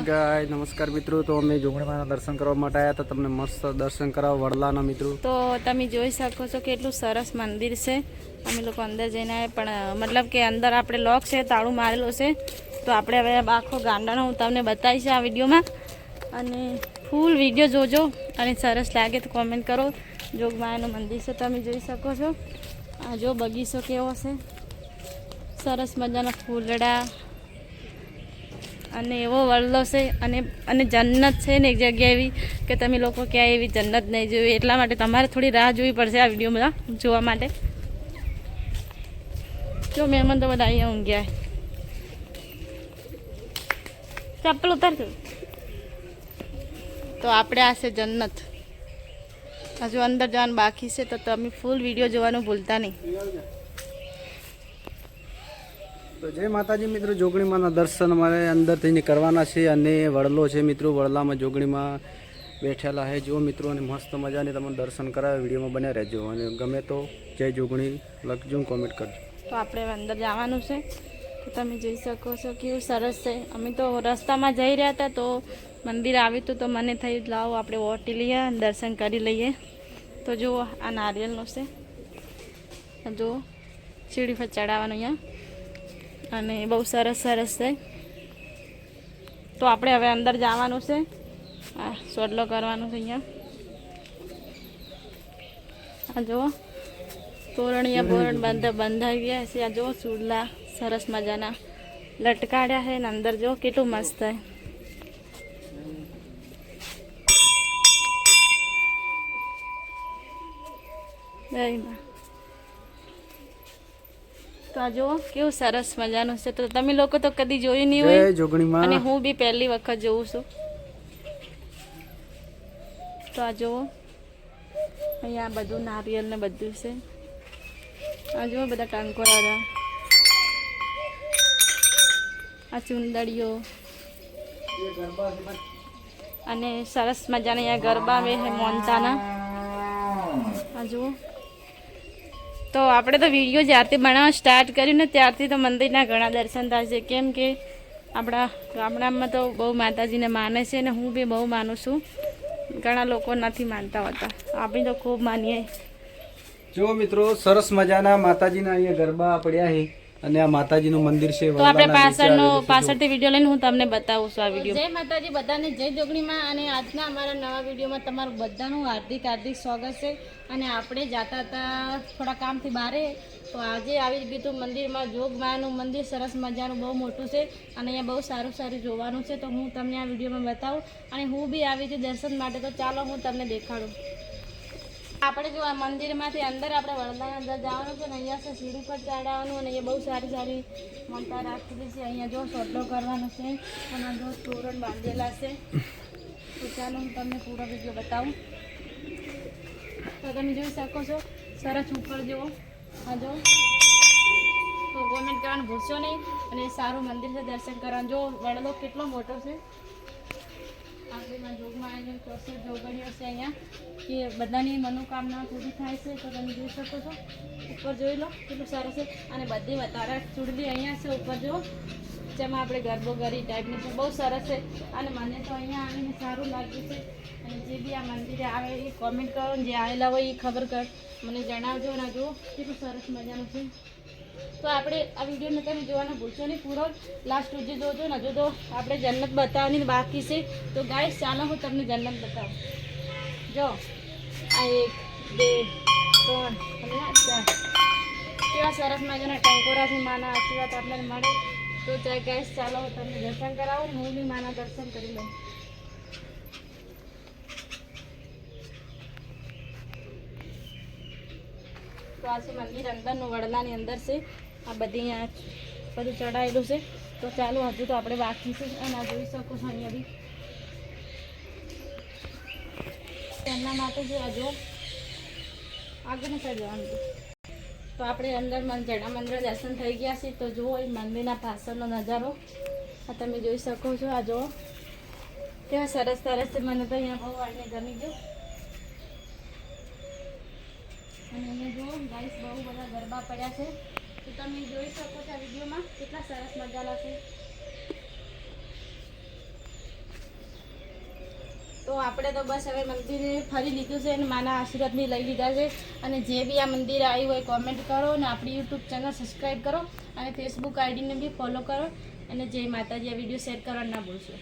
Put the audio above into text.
ગાય નમસ્કાર મિત્રો. તો અમે જોગણીમાના દર્શન કરવા માટે આવ્યા હતા. તમને મસ્ત દર્શન કરાવો, વડલાના મિત્રો. તો તમે જોઈ શકો છો કેટલું સરસ મંદિર છે. અમે લોકો અંદર જઈને આવ્યા પણ મતલબ કે અંદર આપણે લોક છે, તાળું મારેલું છે. તો આપણે હવે આખો ગાંડાનો હું તમને બતાવીશ આ વિડીયોમાં. અને ફૂલ વીડિયો જોજો અને સરસ લાગે તો કોમેન્ટ કરો. જોગમાયાનું મંદિર છે, તમે જોઈ શકો છો. આ જો બગીચો કેવો છે. સરસ મજાના ફૂલડા અને એવો વડલો છે અને અને જન્નત છે ને એક જગ્યા એવી કે તમે લોકો ક્યાંય એવી જન્નત નહીં જોઈ. એટલા માટે તમારે થોડી રાહ જોવી પડશે આ વિડીયોમાં જોવા માટે. જો મહેમાન તો બધા અહીંયા ઊંઘ્યા. ચપ્પલ ઉતારજો. તો આપણે આ છે જન્નત. હજુ અંદર જવાનું બાકી છે, તો તમે ફૂલ વીડિયો જોવાનું ભૂલતા નહીં. તો જય માતાજી મિત્રો, જોગણીમાંના દર્શન અમારે અંદરથી કરવાના છે અને વડલો છે મિત્રો, વડલામાં જોગણીમાં બેઠેલા છે. જો મિત્રો, અને મસ્ત મજાની તમને દર્શન કરાવે, વિડીયોમાં બને રહેજો. અને ગમે તો જય જોગણી, લખજો કોમેન્ટ કરજો. તો આપણે અંદર જવાનું છે. તો તમે જોઈ શકો છો કેવું સરસ છે. અમે તો રસ્તામાં જઈ રહ્યા હતા તો મંદિર આવ્યું હતું તો મને થયું, લાવો આપણે ઓટી લઈએ દર્શન કરી લઈએ. તો જુઓ આ નારિયેલનું છે. જુઓ, સીડી પર ચડાવવાનું અહીંયા. અને બહુ સરસ સરસ છે. તો આપણે હવે અંદર જવાનું છે. આ સોડલો કરવાનો છે અહીંયા. આ જુઓ. તોરણિયા બોરણ બંધ બંધાઈ ગયા છે. આ જો ચૂડલા સરસ મજાના લટકાડ્યા છે ને અંદર જો કેટલું મસ્ત છે. જય માં. તો આ જુઓ કેવું સરસ મજાનું છે. તો તમે લોકો તો કદી જોયું નહીં હોય? અને હું બી પહેલી વખત જોઉં છું. તો આ જુઓ અહીંયા બધું નારિયેલ ને બધું છે. આ જુઓ બધા કાંકોરા આ ચુંદડીઓ. અને સરસ મજાના અહીંયા ગરબા બે છે મોનતાના. આ જુઓ. તો આપણે તો વીડિયો જ્યારથી બનાવવા સ્ટાર્ટ કર્યું ને ત્યારથી તો મંદિરના ઘણા દર્શન થાય છે. કેમ કે આપણા ગામડામાં તો બહુ માતાજીને માને છે ને હું બી બહુ માનું છું. ઘણા લોકો નથી માનતા હોતા. આપણે તો ખૂબ માનીએ. જો મિત્રો, સરસ મજાના માતાજીના અહીંયા ગરબા પડ્યા છે. અને આ માતાજીનું મંદિર છે તો આપણે પાછળનો પાછળથી વીડિયો લઈને હું તમને બતાવું છું આ વીડિયો જય માતાજી બધાને જય જોગણીમાં અને આજના અમારા નવા વિડીયોમાં તમારું બધાનું હાર્દિક હાર્દિક સ્વાગત છે. અને આપણે જાતા હતા થોડા કામથી બહારે તો આજે આવી ગયું હતું મંદિરમાં જોગમાનું મંદિર સરસ મજાનું બહુ મોટું છે અને અહીંયા બહુ સારું સારું જોવાનું છે. તો હું તમને આ વિડીયોમાં બતાવું અને હું બી આવી છું દર્શન માટે. તો ચાલો હું તમને દેખાડું. આપણે જો આ મંદિરમાંથી અંદર આપણે વડદાન અંદર જવાનું છે ને, અહીંયા છે સીડી પર ચડાવવાનું અને અહીંયા બહુ સારી સારી મમતા રાખેલી છે. અહીંયા જો સોટલો કરવાનો છે, અને જો તોરણ બાંધેલા છે. તો ચાલો હું તમને પૂરો વીડિયો બતાવું. તો તમે જોઈ શકો છો, સરસ ઉપર જુઓ. આ જો. તો ગવર્મેન્ટ કરવાનું ભૂલશો નહીં અને સારું મંદિર છે, દર્શન કરવાનું. જો વડલો કેટલો મોટો છે. આપણીમાં જોગમાં આવીને ચોસઠ જોગણીઓ છે અહીંયા, કે બધાની મનોકામના પૂરી થાય છે, તો તમે જોઈ શકો છો. ઉપર જોઈ લો, કેટલું સારું છે. અને બધી વધારા ચૂડલી અહીંયા છે, ઉપર જો. જેમાં આપણે ગરબો ગરી ટાઈપની છે, બહુ સરસ છે. અને મને તો અહીંયા આવીને સારું લાગ્યું છે. અને જે બી આ મંદિરે આવે એ કોમેન્ટ કરો, જે આવેલા હોય એ ખબર કર. મને જણાવજો અને જુઓ, કેટલું સરસ મજાનું છે. તો આપણે આ વિડીયોને તમે જોવાનું ભૂલશો નહીં. પૂરો લાસ્ટ સુધી જોજો, ને હજુ તો આપણે જન્નત બતાવવાની બાકી છે. તો ગાય ચાલો હું તમને જન્નત બતાવું. જો, આ એક, બે, ત્રણ, અને કેવા સરસ મજાના ટંકોરાથી માના આશીર્વાદ આપણને મળે. તો ચાલ ગાય ચાલો હું તમને દર્શન કરાવું. હું બી માના દર્શન કરી લઉં. તો આ છે મંદિર અંદરનું વડલાની અંદર છે. આ બધી અહીંયા બધું ચડાયેલું છે. તો ચાલો, હજુ તો આપણે બાકી છે અને આ જોઈ શકો છો અહીંયા બી. એમના માટે છે હજુ આગળની સાઈડ જવાનું તો આપણે અંદર જડા મંદિર દર્શન થઈ ગયા છે. તો જુઓ એ મંદિરના પાછળનો નજારો. આ તમે જોઈ શકો છો આ જુઓ. કેવા સરસ સરસ છે. મને તો અહીંયા બહુ આવીને ગમી ગયો. અને અહીંયા જુઓ, ગાઈસ, બહુ બધા ગરબા પડ્યા છે. તો તમે જોઈ શકો છો આ વિડીયોમાં કેટલા સરસ મજાના છે. આપણે તો બસ હવે મંદિરે ફરી લીધું છે અને માના આશીર્વાદ બી લઈ લીધા છે. અને જે બી આ મંદિર આવ્યું હોય કોમેન્ટ કરો અને આપણી યુટ્યુબ ચેનલ સબસ્ક્રાઈબ કરો અને ફેસબુક આઈડીને બી ફોલો કરો. અને જય માતાજી, આ વીડિયો શેર કરવા ના ભૂલશો.